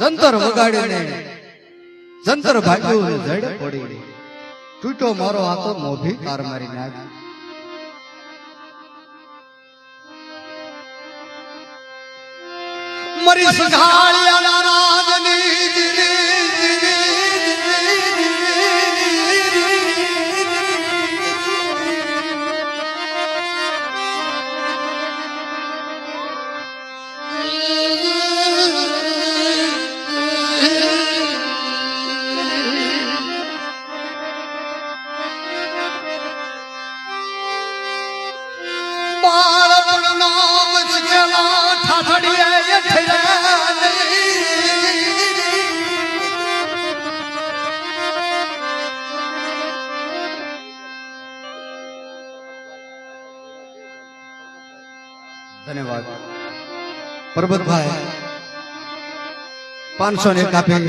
જંતર વગાડીને, જંતર ભાગ્યું ને જડ પડી તૂટો મારો આ મોભી તાર મારી નાખ. મરી સંઘાળિયાના ધન્યવાદ. પરબતભાઈ પાંચસો ને કાપી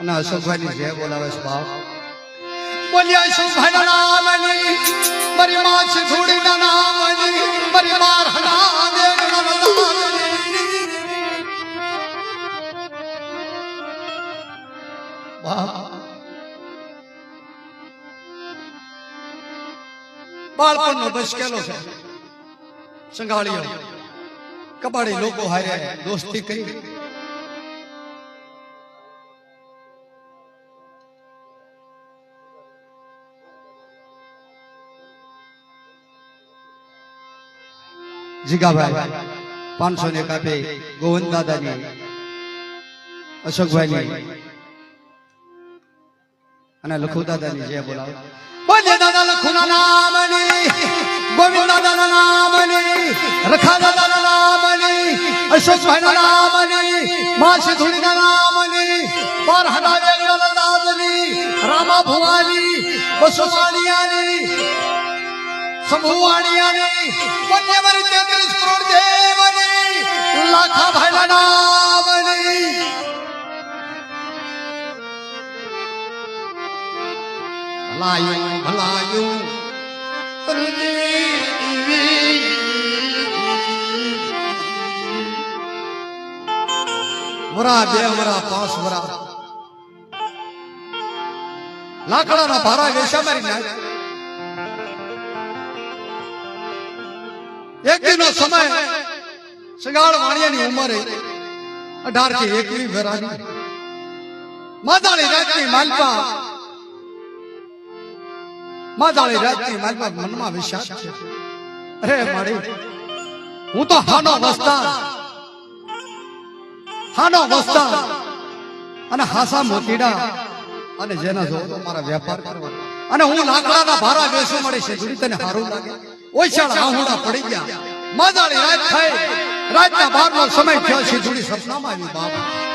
અને અશોકભાઈ ની જય બોલાવે છે બાપ. બોલ્યા અશોકભાઈ નામની, મારી માં છે થોડી નામની, મારી માર હડા દે બાળપણનો બસકેલો છે. સંઘાળીઓ. કબાડી લોકો હારે દોસ્તી કરી. જીગાભાઈ, પાંચસો ને કાપે ગોવિંદ દાદાની અશોકભાઈ અને લખુ દાદાની જે બોલાવે. બોલે દાદા લખુના નામની. ગોવિંદ દાદાના નામની રખા દાદાના નામની અશોકભાઈના નામની મા સિધુડીના નામની બાર હડા વેગડા દાદની રામા ભુવાની નામની ભલાયું ભલાયું વરા બે વરા પાંચ વરા. લાકડાના ભારા વેશા મારી નાખ એક દિનો સમય. સગાળ વાણિયાની ઉંમરે અઢારથી એકવી વરાની. માતાની રાતની માલપા માદાળી રાતની માલપા મનમાં વિશ્વાસ છે. અરે મારી, હું તો હાનો વસ્તા હાનો વસ્તા અને હાસા મોતીડા. અને જેના જો મારા વેપાર કરવા. અને હું લાકડાના ભારા બેસું મળી છે. જોડી તને હારું લાગે. ઓછાળ આહુડા પડી ગયા. માજાળી રાત થઈ. રાતના બારનો સમય થયો છે. જોડી સપનામાં આવી બાબા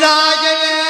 जाए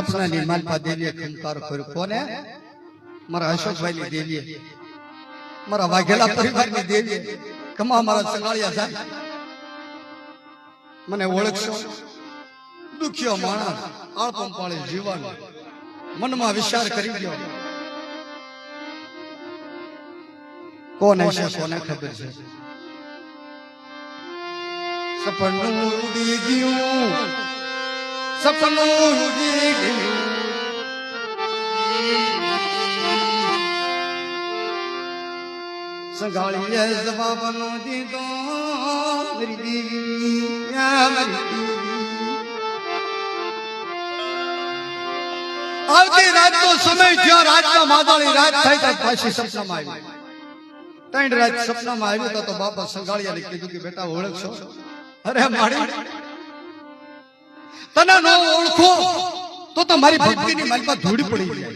સપનાની માલપા દેવીએ ખંકાર કર્યો. કોને? મારા અશોકભાઈની દેવીએ. મારા વાઘેલા પરિવારની દેવીએ. કમા મારા સંગાળિયા સાહેબ. મને ઓળખશો? દુખ્યો માણસ આળપમ પાળે જીવન. મનમાં વિચાર કરી ગયો. કોને છે, કોને ખબર છે? સપનું ઉડી ગયું. સપનું ઉડી આવતી રાત તો સમય થયો, રાતના માતાળી રાત થઈ તો સપનામાં આવી ત્રણ રાત સપનામાં આવ્યું તો બાપા સંઘાળિયાને કીધું કે, બેટા ઓળખશો. અરે, મારી તને ન ઓળખો તો તમારી મારી ભક્તિની માલમાં ધૂળ પડી જાય.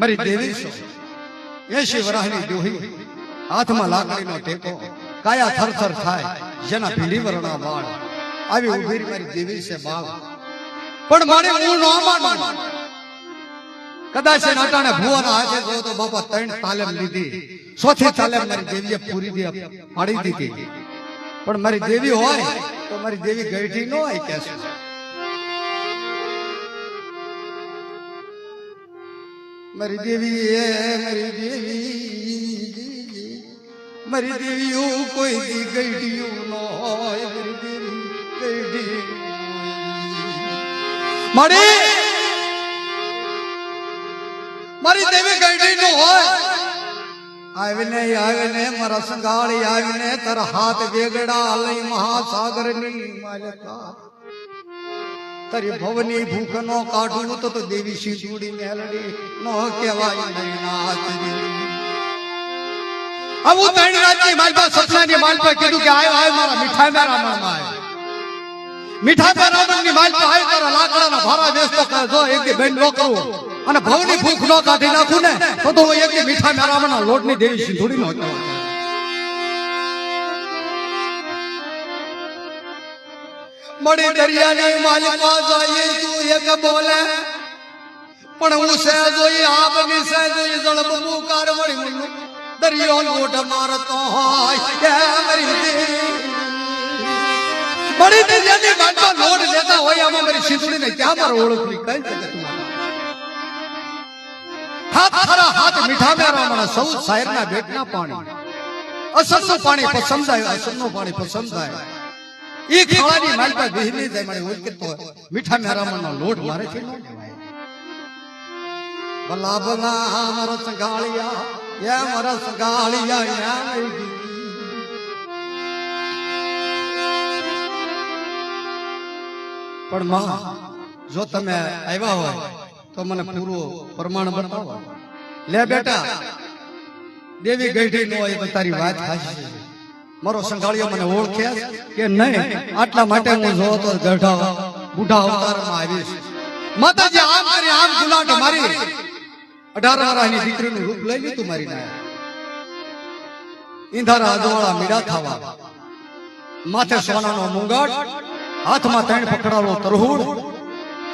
મારી દેવી એસી વરાહની દોહી હાથમાં લાકડીનો ટેકો. કાયા થરથર થાય. જેના ભીડી વરણા વાળ. આવી ઊભી મારી દેવી છે બાવ પણ મારે હું ન માનું. કદાચ એ નાટાને ભુવાના હાથે જો તો બાપા ત્રણ તાલેમ લીધી. ચોથી તાલેમ મારી દેવીએ પૂરી દે પાડી દીધી. પણ મારી દેવી હોય તો મારી દેવી ગઈઠી ન હોય કે મારી દેવી એ મારી દેવી મારી દેવીઓ કોઈ દી ગઈઠિયું ન હોય. મારી દેવી ગઈઠી મારી મારી દેવી ગઈઠી ન હોય. આવીને આવીને, મારા સંગાળી આવીને તારા હાથ વેગડા લઈ મહાસાગરની માલકા તારી ભવની ભૂખ નો કાઢું તો તો દેવી સિંદુડી મેલડી. નો કહેવાય આવું ત્રણ રાતની માલપા સપનાની માલપા કીધું કે આયો આયો મારા મીઠાઈ મારા મનમાં આયો મીઠા પર રાવણની માલ પર આવી તારા લાકડાના ભારા વેચતો જો એક બેન નો અને ભવની ભૂખ નો કાઢી નાખું ને તો તો એક મીઠા મેરામણના લોટની દેવી સિંધુડી નો. મળી દરિયાની માલિકા જોઈએ તું એક બોલે. પણ હું સે જોઈ આપની સે જોઈ જળબ મુકાર વળી દરિયો લોટ મારતો હોય મરી દેવી બળી દરિયાની માલિકા લોટ લેતા હોય આમાં મારી શીતળીને ક્યાં મારો ઓળખવી કઈ જગતમાં? હાથ ખરા હાથ મીઠા મેરા મને સૌ સાહેબના ભેટના પાણી. અસરનું પાણી પસંદ આવ્યું અસરનું પાણી પસંદ આવ્યું એ ખાવાની માલતા બેહી જાય મને ઓળખતો મીઠા મેરામણનો લોટ મારે છે ન કહેવાય ભલા ભલા સંગાળિયા એ મારા સંગાળિયા યા પણ માં જો તમે આવ્યા હોય તો મને પૂરું પ્રમાણ બતાવો. લે બેટા દેવી ગઈઢી નો એ તારી વાત ખાસી મારો સંઘાળીઓ મને ઓળખે કે નહીં? આટલા માટે હું જો તો ગઢા બુઢા અવતારમાં આવીશ. માતાજી આમ કરી આમ ગુલાટ મારી. અઢાર વર્ષની દીકરીનું રૂપ લઈ લીધું મારી ના ઈંધારા અજવાળા મીડા થવા. માથે સોનાનો મુંગટ હાથમાં ત્રણ પકડાવો તરહુડ.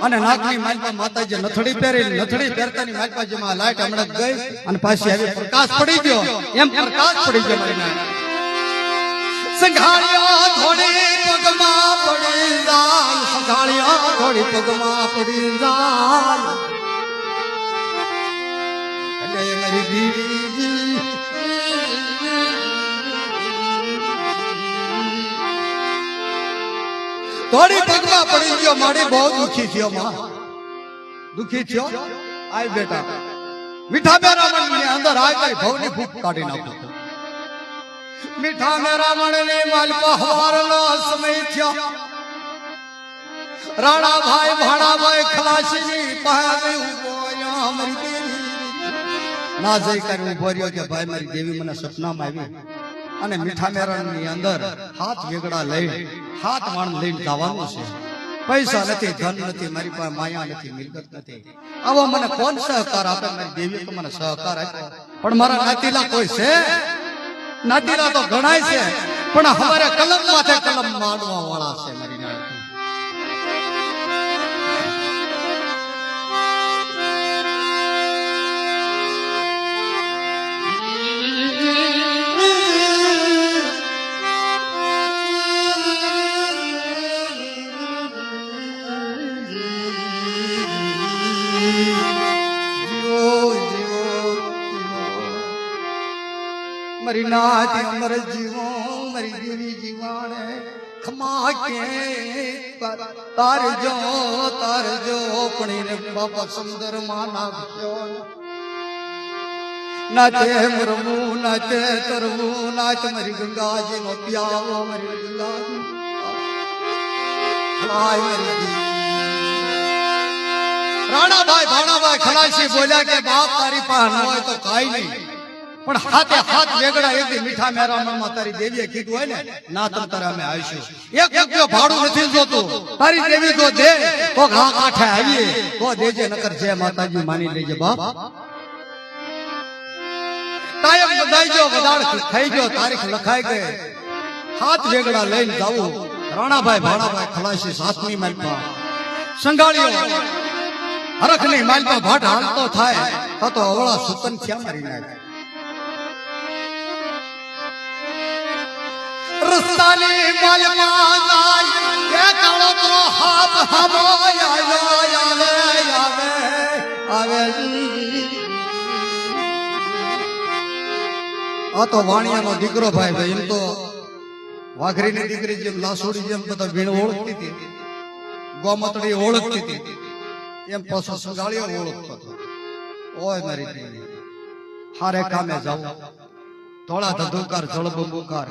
અને નાકની માલપા માતાજી નથડી પહેરી નથડી પહેરતાની માલપા જેમાં લાઈટ હમણાં ગઈ અને પાછી આવી પ્રકાશ પડી ગયો. એમ પ્રકાશ પડી ગયો મારી નાય સંઘાળિયા થોડી પગમાં પડી જાય સંઘાળિયા થોડી પગમાં પડી જાય એટલે મારી દીદી થોડી પગમાં પડી ગયો, મારી બહુ દુખી થયો, માં. દુખી થયો? આય બેટા. મીઠા બેરા ની અંદર આય તારી ભવની ભૂખ કાઢી નાખો. મીઠા મેરા માલ માલપા હવારનો સમય થયો. રાણા ભાઈ ભાણા ભાઈ ખલાસીની પાસે ઊભો મારી દેવી ના જઈ કરી ઊભો રહ્યો કે, ભાઈ, મારી દેવી મને સપનામાં આવી. અને મીઠા મેરાની અંદર હાથ વેગડા લઈ હાથ માણ લઈને જવાનું છે. પૈસા નથી, ધન નથી, મારી પાસે માયા નથી, મિલકત નથી. આવો મને કોણ સહકાર આપે? મારી દેવી તો મને સહકાર આપ્યો. પણ મારા નાતીલા કોઈ છે? નાતીલા તો ગણાય છે, પણ અમારે કલમ માથે કલમ માંડવા વાળા છે મારી મારી અમર જીવો મારી દેવી જીવાણે ખમા કે તારજો પણીને બાપા સુંદરમાં નાખ્યો નાચે મરવું નાચે તરવું નાચ મારી ગંગાજી નો પ્યાવો મારી ગંગાજી રાણાભાઈ ભાણાભાઈ ખલાસી બોલ્યા કે બાપ તારી પાસે હોય તો કાઈ નહીં પણ હાથે હાથ વેગડા એક મીઠા મેરામણમાં તારી દેવીએ કીધું હોય ને, ના, તમ તારે અમે આવીશું. એક રૂપિયો ભાડું નથી જોતું. તારી દેવી તો દે તો ઘા કાંઠે આવીએ. તો દેજે, નકર જય માતાજી માની લેજે, બાપ. કાયમ બધાઈ ગયો વદાળ થઈ ગયો, તારીખ લખાઈ ગઈ. હાથ વેગડા લઈને જાવું. રાણાભાઈ, ભાણાભાઈ ખલાસી સાતમી માલપા સંગાળ્યો હરખની માલપા ભાટ હાલતો થાય, તો અવળા સુતન ક્યાં મારી નાખે. રસ્તાની માલમાં જાય. કે કાળો તો હાથ હામો આવે આવે આવે. આ તો વાણિયાનો દીકરો ભાઈ ભાઈ, એમ તો વાઘરીની દીકરી જેમ, લાસોડી જેમ બધા વીણ ઓળખતી હતી. ગોમતડી ઓળખતી હતી. એમ પાછો સંગાળ્યો ઓળખતો હતો. ઓય મારી દીકરી, હારે કામે જાવ ધોળા ધધુકાર જળ બંબુકાર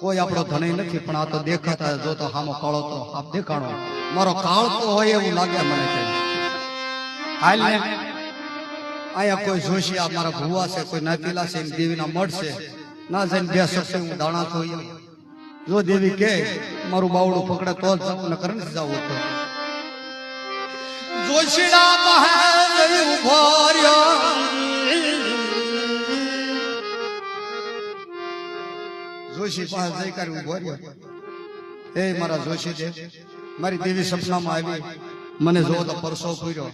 કોઈ આપણો ધણી નથી, પણ આ તો દેખાતા જો તો હામો કાળો તો આપ દેખાણો. મારો કાળ તો હોય એવું લાગે મને કે. હાલ ને અહીંયા કોઈ જોશી, આ મારા ભુવા છે, કોઈ નાતીલા છે દેવીના મળશે ના જઈને બે શકશે હું દાણા તો જો દેવી કે, મારું બાવડું પકડે તો જ જવું નકર નથી જવું તો જોશીડા મહાદેવ ઊભો જોશી પાસે જઈ ઊભો રહ્યો એ મારા જોશી છે, મારી દેવી સપનામાં આવી, મને જો તો પરસો પૂર્યો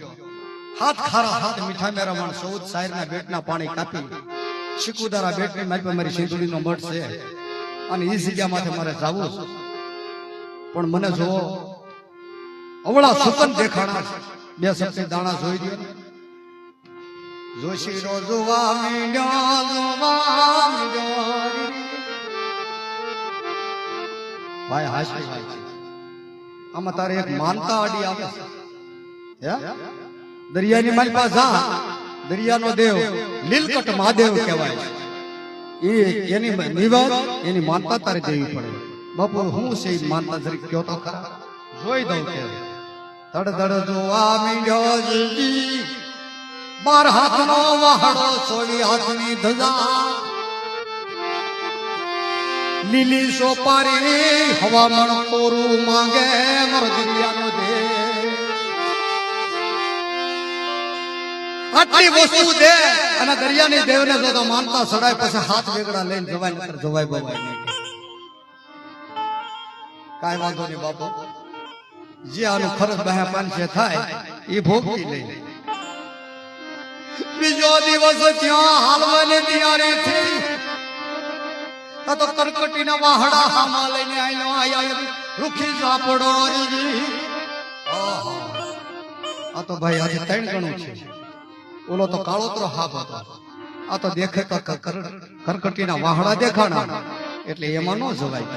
હાથ ખારા હાથ મીઠા મેરા માણ ચૌદ સાયરના બેટના પાણી કાપી શિકુદારા બેટની મારી મારી સિંધુડીનો મઠ છે અને એ જગ્યામાંથી મારે જાવું. પણ મને જો અવળા સુકન દેખાણા. બે સપ્તી દાણા જોઈ દે જોશી રો જોવા મીંડ્યો. ભાઈ હાશી. આમાં તારે એક માનતા આડી આવે હે? દરિયાની મારી પાસે જા દરિયાનો દેવ. લીલકંઠ મહાદેવ કહેવાય એ એની નિવાસ એની માનતા તારે દેવી પડે. બાપુ હું છે એ માનતા જરી કયો તો ખરા? જોઈ દઉં કે ધડ ધડ જોવા મીડ્યો જલ્દી. બાર હાથનો વહાડો સોવી હાથની ધજા. લીલી સોપારી હવામાન કોરું માંગે મારો દરિયાનો દે. આટલી વસ્તુ દે અને દરિયાની દેવને જો માનતા સડાય પછી હાથ વેગડા લઈને જવાય જવાય બવાય કાંઈ વાંધો નહીં બાપો. જે આનું ફરજ બહે પાંચે થાય એ ભોગવી લઈ બીજો દિવસ ત્યાં હાલવાની તૈયારી થઈ. આ તો કરકટીના વાહડા લઈને આયલો આયા રૂખી ઝાપડો રી આ તો ભાઈ આજે ત્રણ ગણું છે. ઓલો તો કાળોતરો હાફ હતો. આ તો દેખે કરકટીના વાહડા દેખાણા. એટલે એમાં ન જવાય.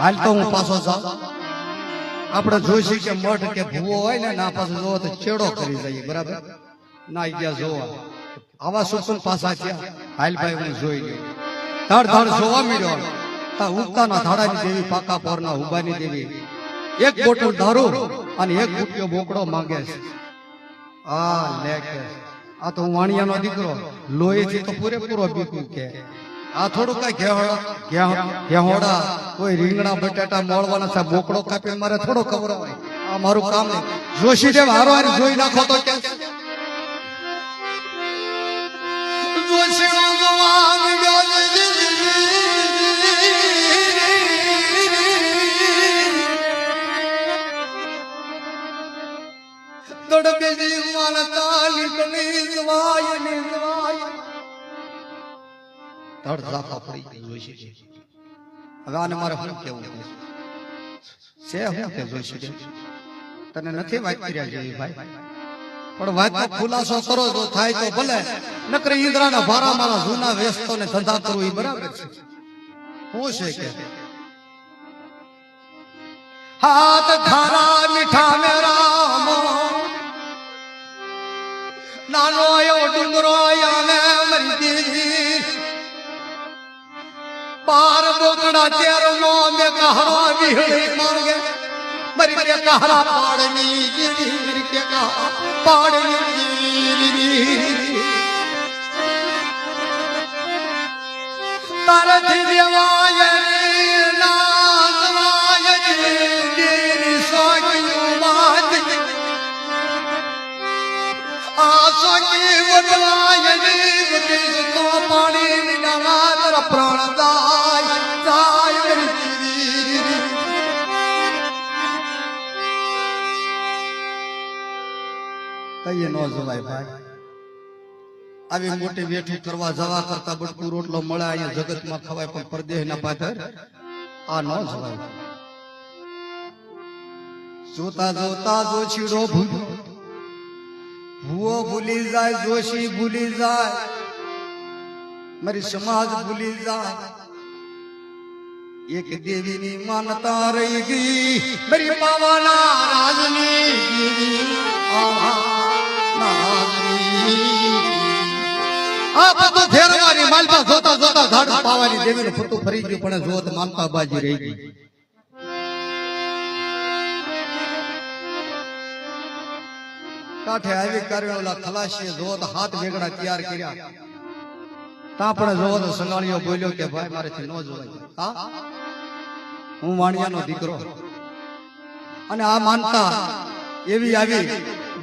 હાલ તો હું પાછો જાઉં. આપણે જોઈશી કે મઠ કે ભૂવો હોય ને, ના, પાછો જોવો તો ચેડો કરી જઈએ બરાબર? ના ગયા જોવા. આવા સુકન પાછા થયા. હાલ ભાઈ હું જોઈ ગયો ધડ ધડ જોવા મળ્યો. તા ઉગતાના ધાડાની દેવી પાકા પોરના ઉબાની દેવી એક બોટલ દારૂ અને એક રૂપિયો બોકડો માંગે છે. આ લે કે, આ તો હું વાણિયાનો દીકરો. લોહીથી તો પૂરેપૂરો બીકું કે. આ થોડું કઈ ઘેહોડા ઘેહોડા, કોઈ રીંગણા, બટાટા, મોળવાના છે, બોકડો કાપી મારે થોડો ખબર હોય. આ મારું કામ જોશી દેવ, હારો હારી જોઈ નાખો તો કે. હવે આને તને નથી ભાઈ પણ વાતનો ખુલાસો કરો તો થાય તો ભલે નકર ઈંદરાના ભારા મારા જૂના વેસ્તો ને ધંધા કરવું એ બરાબર છે હું છે કે હાથ ખારા મીઠા મેરા નાનો એવો ડુંગરો આવે મરી દીધી બાર બોકડા તેર નો મે કહરા વિહળી માંગે મરી કે કહરા પાડની ગીરી, મરી કે કહરા પાડની ગીરી. તારથી દેવાય રે આવી મોટી વેઠી કરવા જવા રોટલો મળે, અહીંયા જગતમાં ખવાય, પણ પરદેહ ના આ ન જવાય. જોતા જોતા જોશીડો ભૂલો ભૂવો ભૂલી જાય જોશી ભૂલી જાય મારી સમાજ ભૂલી જાય એક દેવીની માનતા રહી ગઈ મારી બાવાના રાજની દેવી આહા, રાજની. આ બધું ફેરવાની માલપા જોતા જોતા ઝાડ પાવાની દેવીનું ફૂટું ફરી ગયું પણ જોત માનતા બાજી રહી ગઈ કાંઠે આવી કરવે ઓલા ખલાસીએ જોત હાથ વેગડા તૈયાર કર્યા. તા પણ જોવો સંગાણીઓ બોલ્યો કે, ભાઈ, મારેથી ન જોવાય હા? હું વાણિયાનો દીકરો. અને આ માનતા એવી આવી,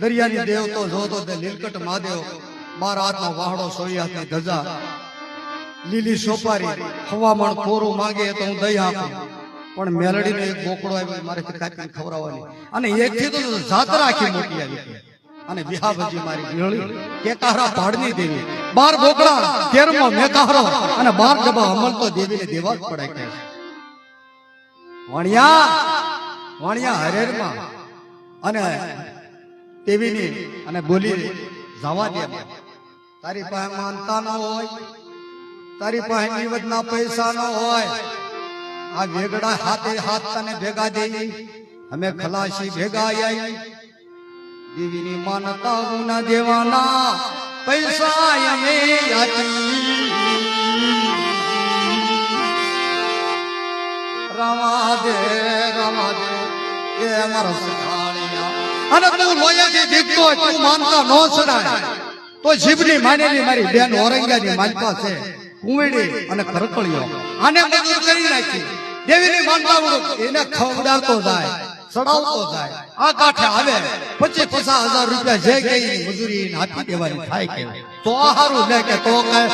દરિયાની દેવતો જોતો તે નીલકંઠ મહાદેવ બાર હાથનો વાહડો સોઈ હાથની ધજા લીલી સોપારી હવામાન કોરું માંગે તો હું દઈ આપું પણ મેલડીનો એક બોકડો આવ્યો મારે કાપીને ખવડાવવાની. અને એકથી તો જાત્રા રાખી મોટી આવી. અને વિહાભજી મારી ગીળી. કેકાહરા પાડની દેવી. બાર બોકડા તેરમો મેકાહરો અને બાર ડબ્બા અમલ તો દેવીને દેવા જ પડે કે. વણિયા વણિયા હરેરમાં. અને દેવીની અને બોલી જવા દે. તારી પાસે માનતા ન હોય તારી પાસે નિવદના પૈસા ન હોય. આ વેગડા હાથે હાથ તને ભેગા દેવી અમે ખલાસી ભેગા આવી દેવીની માનતા ગુના દેવાના પૈસા અમે રામા દે રામા મારી બેન ઓરંગિયાની માનતા છે. કુંવેડી અને ખરકળિયો. આને માનતા એને ખવડાવતો જાય. સડાવતો જાય આ કાંઠે આવે. પચીસ પચાસ હજાર રૂપિયા જે કઈ મજૂરી આપી દેવાની થાય કે તો હારું લે કે તો કઈ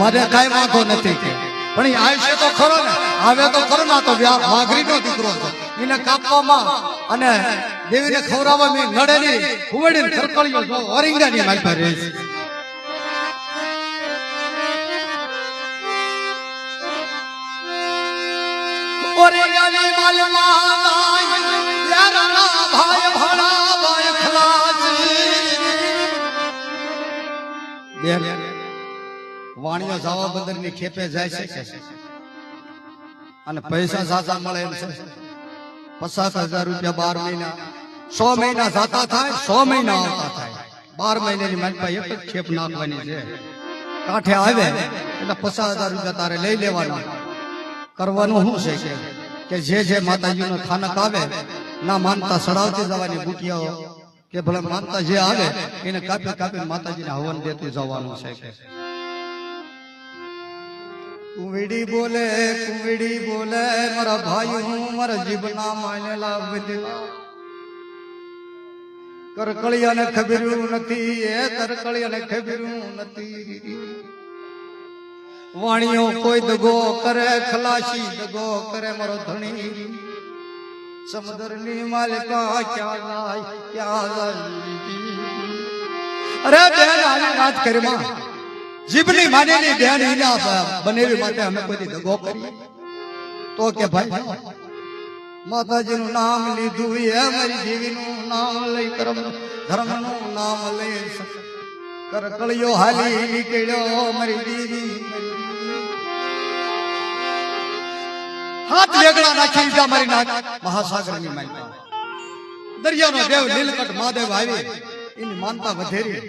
મારે કઈ વાંધો નથી કે. પણ આવશે તો ખરો ને. આવે તો ખરો ના તો વાઘરીનો દીકરો છે. એને કાપવામાં અને દેવીને ખવડાવવામાં મેં નડે નહીં. કુંવડીને જો ઓરિંગાની માલપા રહે છે. ઓરિંગાની માલમાં બાર મહિના. સો મહિના ખેપ નાખવાની છે. કાંઠે આવે, એટલે પચાસ હજાર રૂપિયા તારે લઈ લેવાના. કરવાનું શું છે કે જે જે માતાજીનો થાનક આવે ના માનતા સડાવતી જવાની બુટિયાઓ કે ભલે માનતા જે આવે, એને કાપી કાપી માતાજીને હવન દેતું જવાનું છે કે. બોલે, કુંવડી બોલે, મારા ભાઈ, હું મારા જીભના માનેલા વિધવા. કરકળિયાને ખબર્યું નથી, એ કરકળિયાને ખબર્યું નથી. વાણીઓ કોઈ દગો કરે, ખલાસી દગો કરે મારો ધણી. સમુદ્રની માલિકા ક્યાં જાય ક્યાં જાય અરે બેન, આની વાત કરીમાં. જીભની માનેલી બેન એના બનેવી માટે અમે કોઈ દગો કરી તો કે ભાઈ, માતાજીનું નામ લીધું એ મારી દેવીનું નામ લઈ કરમ ધર્મનું નામ લઈ કરકળિયો હાલી નીકળ્યો મારી દેવી. હાથ વેગળા નાખી દીધા મારી નાક મહાસાગરની માનતા દરિયાનો દેવ નીલકંઠ મહાદેવ આવી. એની માનતા વધેરી.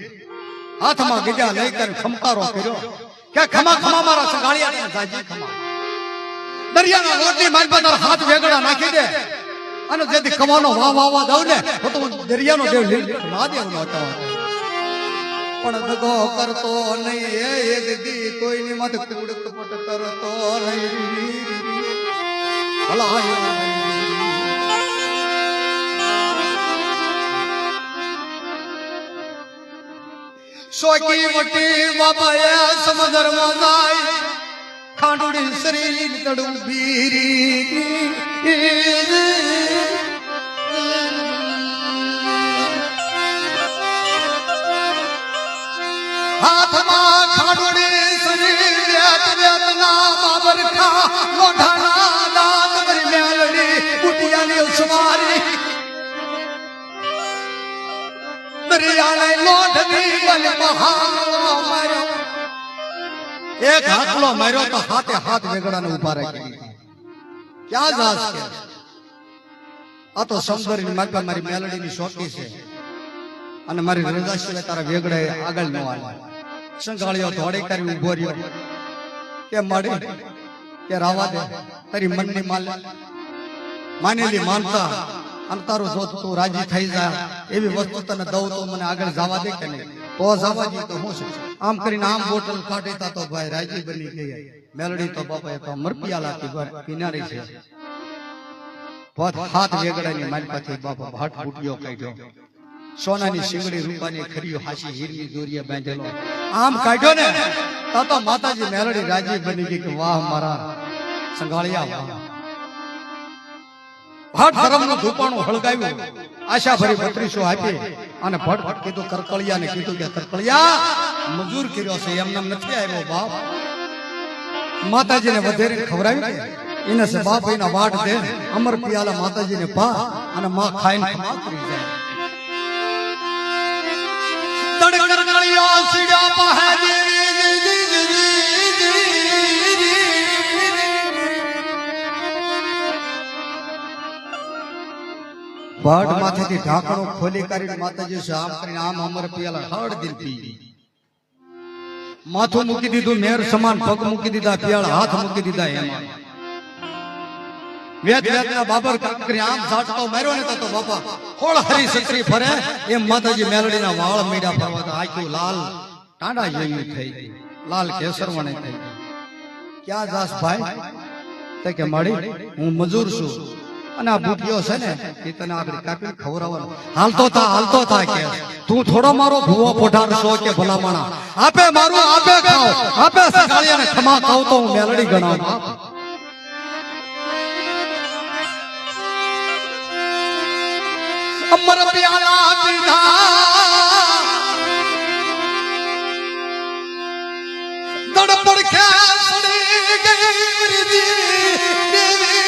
હાથમાં ગીજા લઈ કરી ખમકારો કર્યો. કે ખમા ખમા મારા સગાળિયા જાજી ખમા. દરિયાના લોટની માનતા હાથ વેગળા નાખી દે. અને જેથી કમાનો વાહ વાહ વાહ દઉં ને, તો તો દરિયાનો દેવ નીલકંઠ મહાદેવનો હતો. પણ દગો કરતો નહીં એ દીદી કોઈની મત કુડક પટ કરતો નહીં. હલાયો નહીં. સોકી વટી બાબાએ સમદર મોદાય ખાંડુડી શરીર તડું હાથમાં ખાંડુડી શરીર વ્યાત વ્યાતના બાબરખા, લોઢાના દાંત ભરી મેલડી કુટિયાની ઉસવારી દરિયાને લોઢની બલ મહાલો માર્યો એક હાથલો માર્યો તો હાથે હાથ વેગડાને ઊભા રાખી. ક્યાં જાસ કે આ તો સમુદ્રની માગવા મારી મેલડીની શોખી છે અને મારી રજા સિવાય તારા વેગડે આગળ ન આવે સંગાળ્યો ધોડે કરી ઊભો રહ્યો. કે મળી કે રાવા દે, તારી મનની માલ માનેલી માનતા અને તારું જો તું રાજી થઈ જાય એવી વસ્તુ તને દઉં તો મને આગળ જવા દે કે નહીં? તો જવા દે તો હું આમ કરીને આમ બોટલ ફાટેતા તો ભાઈ રાજી બની ગઈ મેલડી તો બાપા એ તો મરપિયાલાથી કિનારી છે. હાથ વેગડાની માલિકાથી બાપા ભાટ ફૂટ્યો કાઢ્યો. સોનાની શિંગડી રૂપાની ખરીઓ હાસી હીરની દોરીએ બાંધેલો. આમ કાઢ્યો ને તો તો માતાજી મેલડી રાજી બની ગઈ કે વાહ મારા સંઘાળિયા વાહ. ભટ્ટ ધર્મનું ધૂપાણું હળગાવ્યું. આશા ભરી બત્રીસો આપી બાપ. માતાજીને વધેરીને ખવડાવી એને સે એના વાટ દે. અમર પિયાલા માતાજીને પા અને માં ખાઈને દેવી પડ માથેથી ઢાંકણું ખોલી કરીને માતાજી આમ કરીને આમ અમર પિયાલા હળ દિલ પી. માથું મૂકી દીધું મેર સમાન પગ મૂકી દીધા પિયાળ હાથ મૂકી દીધા એમાં. વેદ વેદના બાબર કાંકરી આમ ઝાટકો માર્યો ને તો બાપા ખોળ હરી સત્રી ફરે. એમ માતાજી મેલડીના વાળ મીડા ફરવા તો આખ્યું લાલ. ટાંડા જેવી થઈ ગઈ. લાલ કેસરવણે થઈ ગઈ. ક્યાં જાસ ભાઈ? તે કે મળી હું મજૂર છું. અને આ ભૂખ્યો છે ને એ તને આગળ કાપી ખવડાવવાનો. હાલતો થા હાલતો થા કે તું થોડો મારો ભૂવો પોઢાર છો કે ભલામણા? આપે મારું આપે ખાઓ આપે સગાળિયાને ખમા ખાવ તો હું મેલડી ગણાવ. અમર પ્યાલા પીધા દડપડ ખેસડી ગઈ દેવી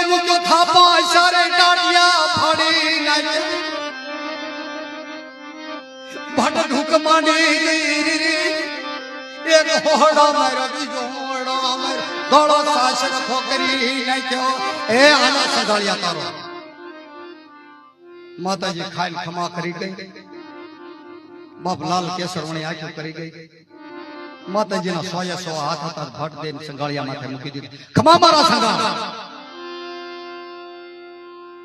એવો મૂક્યો થાપા સારે ટાટિયા ફાડી તારો. માતાજી ખાઈને ખમા કરી ગઈ. બાપ લાલ કેસરવણી આંખો કરી ગઈ. માતાજીના સોયા સો હાથ હતા, ભટ દઈને સંગાળિયા માથે મૂકી દીધું. ખમા મારા સંગાળ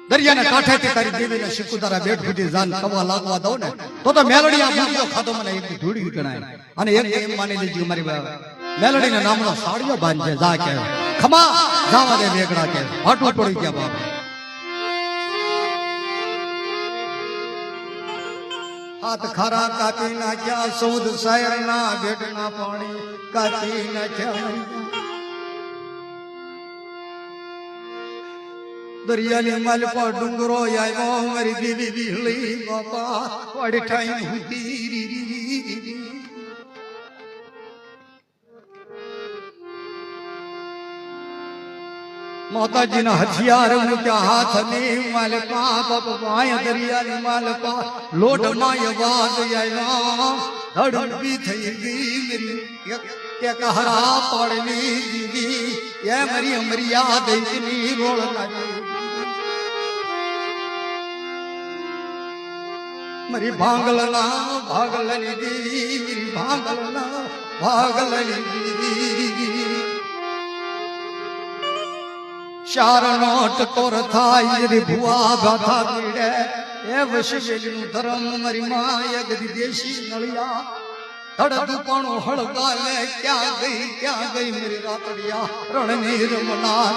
દરિયાના કાંઠેથી તારી દેવીને શીખું તારા બેટ સુધી જાન કવા લાગવા દઉં ને, તો તો મેલડી આ બુદ્ધિઓ ખાધો મને એક ધૂળી ગણાય. અને એક એમ માની લેજો મારી મેલડીના નામનો સાડિયો બાંધે જા કે. ખમા, જાવા દે વેગડા કે. હાટું પડી ગયા બાપ. હાથ ખરા કાપી નાખ્યા, સૌદ શાયરના ભેટના પાણી કાપી નાખ્યા. દરિયાની માલ પર ડુંગરો આવ્યો મારી દેવી વિહળી બાપા વાડી ઠાઈ હુતી માતાજીના હથિયાર મૂક્યા હાથની માલપા બાપ વાય દરિયાની માલપા લોઢમાં અવાજ આવ્યા ધડબી થઈ ગઈ મેરી. કે કહરા પડની દીવી, એ મરી અમરિયા દૈતની રોળ લાગી. મરી ભાંગલના ભાગલની દીવી મરી ભાંગલના ભાગલની દીવી શારણો ટકોર થાય યદી ભુવા ગાથા પીડે એ વશવેલીનું ધર્મ મરી માય દેશી નળિયા ધડક પણ હળગાલે ક્યાં ગઈ ક્યાં ગઈ મેરી રાતડિયા રણની રમના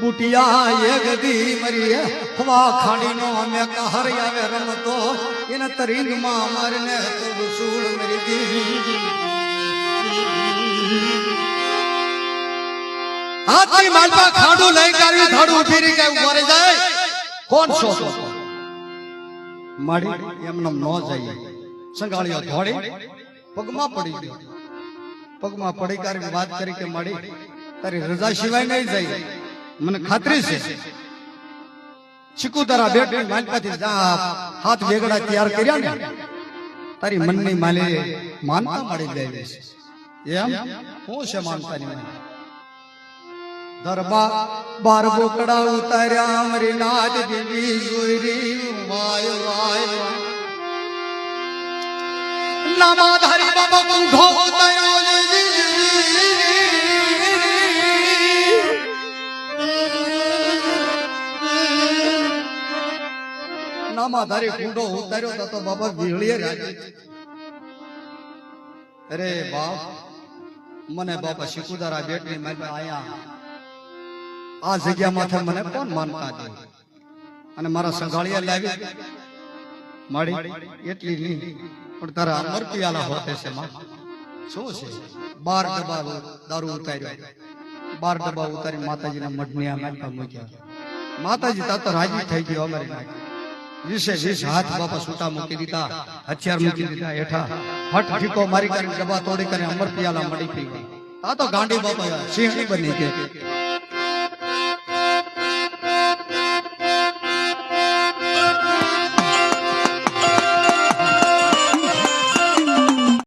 બુટિયા એક દી મરી હવા ખાડીનો અમે કહર આવે રમતો, એને તરીંગમાં મારને તો સૂળ મરી દી હાથની માલપા ખાડું લઈ કાઢવી થાડું ઉઠી કે કઈ જાય. કોણ છો? માડી એમને ન જઈએ સંગાળ્યો ધોળી, પગમાં પડી ગયો. પગમાં પડી કાઢી વાત કરી કે માડી તારી રજા સિવાય નહીં જાય. મને ખાતરી છે. ચીકુતારા બેટની માલપાથી જા, હાથ વેગડા તૈયાર કર્યા ને, તારી મનની માલે માનતા મળી જાય છે. એમ? હું છે માનતાની માને દરબાર બાર બોકડા ઉતાર્યા મરી નાદ દેવી જોઈ વાય વાય. નામાધારી બાબા કુંઠો ઉતાર્યો નામાધારી કુંડો ઉતાર્યો તો બાબા વીહળીએ રાજી. અરે બાપ, મને બાપા શિકુદારા બેટની મારી આયા. આ જગ્યા માથે મને કોણ માનતા દે અને મારા સંઘાળિયા લાવી. માડી એટલી નહીં, પણ તારા અમર પિયાલા હોતે છે, માં. શું છે? બાર ડબ્બા દારૂ ઉતાર્યો. બાર ડબ્બા ઉતારી માતાજીના મઢની આ મૂક્યા. માતાજી તા તો રાજી થઈ ગયો, અમારી નાખી. વીસે વીસ હાથ બાપા સૂતા મૂકી દીધા હથિયાર મૂકી દીધા હેઠા. ફટ ઠીકો મારી કરીને ડબ્બા તોડી કરીને અમર પિયાલા મળી પી ગઈ આ તો ગાંડી બાપા સિંહણી બની ગઈ.